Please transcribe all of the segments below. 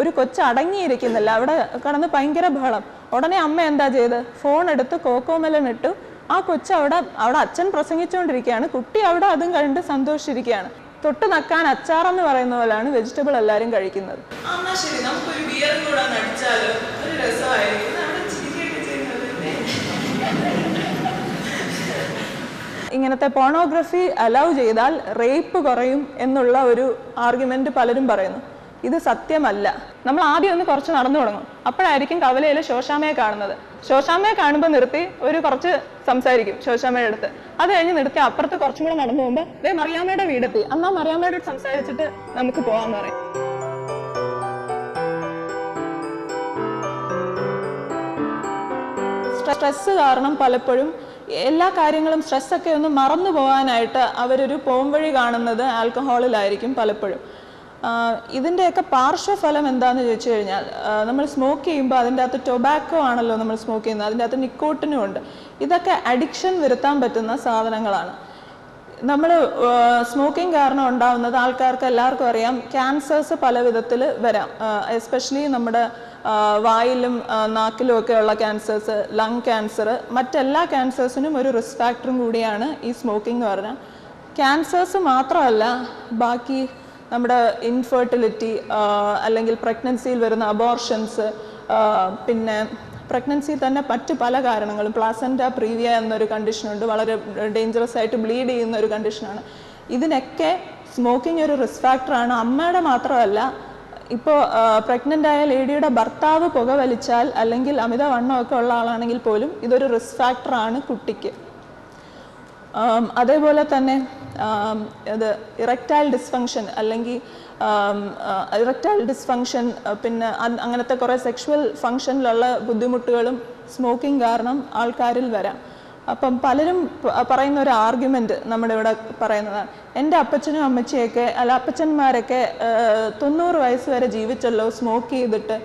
ഒരു കൊച്ച് അടങ്ങിയിരിക്കുന്നില്ല അവിടെ കിടന്ന് ഭയങ്കര ബഹളം. ഉടനെ അമ്മ എന്താ ചെയ്ത്? ഫോൺ എടുത്ത് കോക്കോമെലൻ ഇട്ടു. ആ കൊച്ച് അവിടെ അവിടെ അച്ഛൻ പ്രസംഗിച്ചുകൊണ്ടിരിക്കുകയാണ്. കുട്ടി അവിടെ അതും കണ്ട് സന്തോഷിച്ചിരിക്കുകയാണ്. തൊട്ട് നക്കാൻ അച്ചാറെന്ന് പറയുന്ന പോലെയാണ് വെജിറ്റബിൾ എല്ലാവരും കഴിക്കുന്നത്. എന്നാ ശരി നമുക്കൊരു ബിയർ കൂടെ ഒരു രസമായിരിക്കും. ഇങ്ങനത്തെ പോണോഗ്രഫി അലൗ ചെയ്താൽ റേപ്പ് കുറയും എന്നുള്ള ഒരു ആർഗ്യുമെന്റ് പലരും പറയുന്നു. ഇത് സത്യമല്ല. നമ്മൾ ആദ്യം ഒന്ന് കുറച്ച് നടന്നു തുടങ്ങും. അപ്പോഴായിരിക്കും കവലയിൽ ശോശാമയെ കാണുന്നത്. ശോശാമയെ കാണുമ്പോൾ നിർത്തി ഒരു കുറച്ച് സംസാരിക്കും ശോശാമയുടെ അടുത്ത്. അത് കഴിഞ്ഞ് നിർത്തി അപ്പുറത്ത് കുറച്ചും കൂടെ നടന്നു പോകുമ്പോൾ ദേ മറിയാമ്മയുടെ വീടെത്തി. എന്നാ മറിയാമ്മയുടെ സംസാരിച്ചിട്ട് നമുക്ക് പോകാമെന്ന് പറയും. സ്ട്രെസ് കാരണം പലപ്പോഴും എല്ലാ കാര്യങ്ങളും സ്ട്രെസ്സൊക്കെ ഒന്ന് മറന്നു പോകാനായിട്ട് അവരൊരു പോംവഴി കാണുന്നത് ആൽക്കഹോളിലായിരിക്കും പലപ്പോഴും. ഇതിന്റെയൊക്കെ പാർശ്വഫലം എന്താണെന്ന് ചോദിച്ചു കഴിഞ്ഞാൽ നമ്മൾ സ്മോക്ക് ചെയ്യുമ്പോൾ അതിന്റെ അകത്ത് ടൊബാക്കോ ആണല്ലോ നമ്മൾ സ്മോക്ക് ചെയ്യുന്നത്. അതിന്റെ അകത്ത് നിക്കോട്ടിനും ഉണ്ട്. ഇതൊക്കെ അഡിക്ഷൻ വരുത്താൻ പറ്റുന്ന സാധനങ്ങളാണ്. നമ്മൾ സ്മോക്കിംഗ് കാരണം ഉണ്ടാവുന്നത് ആൾക്കാർക്ക് എല്ലാവർക്കും അറിയാം. ക്യാൻസേഴ്സ് പല വിധത്തിൽ വരാം. എസ്പെഷ്യലി നമ്മുടെ വായിലും നാക്കിലും ഒക്കെ ഉള്ള ക്യാൻസേഴ്സ് ലങ് ക്യാൻസർ മറ്റെല്ലാ ക്യാൻസേഴ്സിനും ഒരു റിസ്ക് ഫാക്ടറും കൂടിയാണ് ഈ സ്മോക്കിംഗ് എന്ന് പറഞ്ഞാൽ. ക്യാൻസേഴ്സ് മാത്രമല്ല ബാക്കി നമ്മുടെ ഇൻഫെർട്ടിലിറ്റി അല്ലെങ്കിൽ പ്രഗ്നൻസിയിൽ വരുന്ന അബോർഷൻസ് പിന്നെ പ്രഗ്നൻസി തന്നെ മറ്റ് പല കാരണങ്ങളും പ്ലാസന്റ പ്രീവിയ എന്നൊരു കണ്ടീഷനുണ്ട് വളരെ ഡേഞ്ചറസ് ആയിട്ട് ബ്ലീഡ് ചെയ്യുന്ന ഒരു കണ്ടീഷനാണ് ഇതിനൊക്കെ സ്മോക്കിംഗ് ഒരു റിസ്ക് ഫാക്ടറാണ് അമ്മയുടെ മാത്രമല്ല ഇപ്പോൾ പ്രഗ്നന്റ് ആയ ലേഡിയുടെ ഭർത്താവ് പുക വലിച്ചാൽ അല്ലെങ്കിൽ അമിതവണ്ണമൊക്കെ ഉള്ള ആളാണെങ്കിൽ പോലും ഇതൊരു റിസ്ക് ഫാക്ടറാണ് കുട്ടിക്ക്. അതേപോലെ തന്നെ ഇത് ഇറക്റ്റൈൽ ഡിസ്ഫങ്ഷൻ അല്ലെങ്കിൽ ഇറക്റ്റൈൽ ഡിസ്ഫങ്ഷൻ പിന്നെ അങ്ങനത്തെ കുറേ സെക്ഷുവൽ ഫങ്ഷനിലുള്ള ബുദ്ധിമുട്ടുകളും സ്മോക്കിംഗ് കാരണം ആൾക്കാരിൽ വരാം. അപ്പം പലരും പറയുന്ന ഒരു ആർഗ്യുമെന്റ് നമ്മുടെ ഇവിടെ പറയുന്നതാണ്. എന്റെ അപ്പച്ചനും അമ്മച്ചിയൊക്കെ അല്ല അപ്പച്ചന്മാരൊക്കെ തൊണ്ണൂറ് വയസ്സ് വരെ ജീവിച്ചല്ലോ സ്മോക്ക് ചെയ്തിട്ട്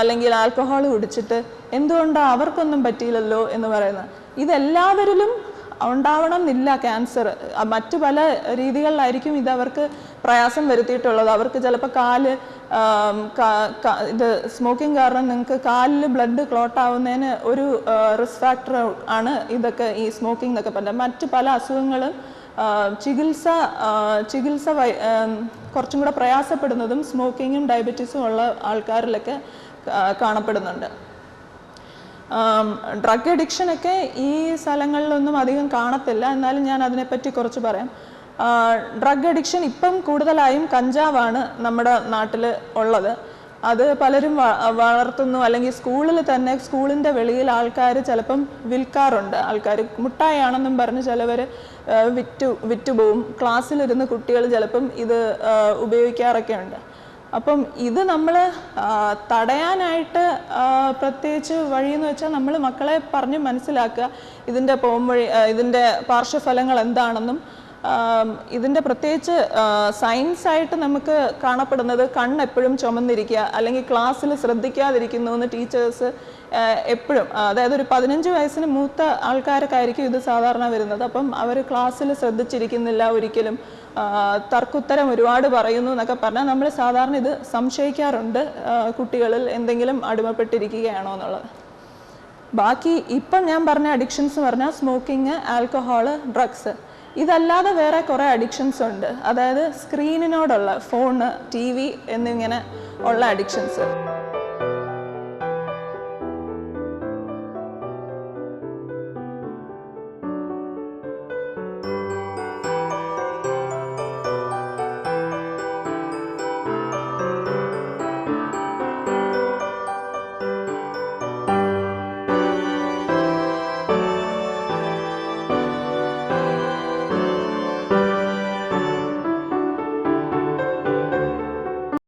അല്ലെങ്കിൽ ആൽക്കഹോൾ കുടിച്ചിട്ട് എന്തുകൊണ്ടാണ് അവർക്കൊന്നും പറ്റിയില്ലല്ലോ എന്ന് പറയുന്നത്. ഇതെല്ലാവരിലും ഉണ്ടാവണം എന്നില്ല ക്യാൻസർ മറ്റു പല രീതികളിലായിരിക്കും ഇത് അവർക്ക് പ്രയാസം വരുത്തിയിട്ടുള്ളത്. അവർക്ക് ചിലപ്പോൾ കാൽ ഇത് സ്മോക്കിംഗ് കാരണം നിങ്ങൾക്ക് കാലിൽ ബ്ലഡ് ക്ലോട്ട് ആവുന്നതിന് ഒരു റിസ്ക് ഫാക്ടർ ആണ് ഇതൊക്കെ ഈ സ്മോക്കിംഗ് എന്നൊക്കെ പറഞ്ഞാൽ മറ്റു പല അസുഖങ്ങളും ചികിത്സ ചികിത്സ കുറച്ചും കൂടെ പ്രയാസപ്പെടുന്നതും സ്മോക്കിങ്ങും ഡയബറ്റീസും ഉള്ള ആൾക്കാരിലൊക്കെ കാണപ്പെടുന്നുണ്ട്. ഡ്രഗ് അഡിക്ഷനൊക്കെ ഈ സ്ഥലങ്ങളിലൊന്നും അധികം കാണത്തില്ല. എന്നാലും ഞാൻ അതിനെപ്പറ്റി കുറച്ച് പറയാം. ഡ്രഗ് അഡിക്ഷൻ ഇപ്പം കൂടുതലായും കഞ്ചാവാണ് നമ്മുടെ നാട്ടിൽ ഉള്ളത്. അത് പലരും വളർത്തുന്നു. അല്ലെങ്കിൽ സ്കൂളിൽ തന്നെ സ്കൂളിന്റെ വെളിയിൽ ആൾക്കാർ ചിലപ്പം വിൽക്കാറുണ്ട്. ആൾക്കാർ മുട്ടായാണെന്നും പറഞ്ഞ് ചിലവർ വിറ്റു വിറ്റുപോവും ക്ലാസ്സിലിരുന്ന് കുട്ടികൾ ചിലപ്പം ഇത് ഉപയോഗിക്കാറൊക്കെ ഉണ്ട് അപ്പം ഇത് നമ്മൾ തടയാനായിട്ട് പ്രത്യേകിച്ച് വഴിയെന്ന് വെച്ചാൽ നമ്മൾ മക്കളെ പറഞ്ഞ് മനസ്സിലാക്കുക ഇതിന്റെ പോംവഴി വഴി ഇതിന്റെ പാർശ്വഫലങ്ങൾ എന്താണെന്നും ഇതിന്റെ പ്രത്യേകിച്ച് സയൻസ് ആയിട്ട് നമുക്ക് കാണപ്പെടുന്നത് കണ്ണ് എപ്പോഴും ചുമന്നിരിക്കുക അല്ലെങ്കിൽ ക്ലാസ്സിൽ ശ്രദ്ധിക്കാതിരിക്കുന്നു എന്ന് ടീച്ചേഴ്സ് എപ്പോഴും അതായത് ഒരു പതിനഞ്ച് വയസ്സിന് മൂത്ത ആൾക്കാരൊക്കെ ആയിരിക്കും ഇത് സാധാരണ വരുന്നത്. അപ്പം അവർ ക്ലാസ്സിൽ ശ്രദ്ധിച്ചിരിക്കുന്നില്ല ഒരിക്കലും. തർക്കുത്തരം ഒരുപാട് പറയുന്നു എന്നൊക്കെ പറഞ്ഞാൽ നമ്മൾ സാധാരണ ഇത് സംശയിക്കാറുണ്ട് കുട്ടികളിൽ എന്തെങ്കിലും അടിമപ്പെട്ടിരിക്കുകയാണോ എന്നുള്ളത്. ബാക്കി ഇപ്പം ഞാൻ പറഞ്ഞ അഡിക്ഷൻസ് പറഞ്ഞാൽ സ്മോക്കിങ് ആൽക്കഹോൾ ഡ്രഗ്സ് ഇതല്ലാതെ വേറെ കുറേ അഡിക്ഷൻസ് ഉണ്ട്. അതായത് സ്ക്രീനിനോടുള്ള ഫോണ് ടി വി എന്നിങ്ങനെ ഉള്ള അഡിക്ഷൻസ്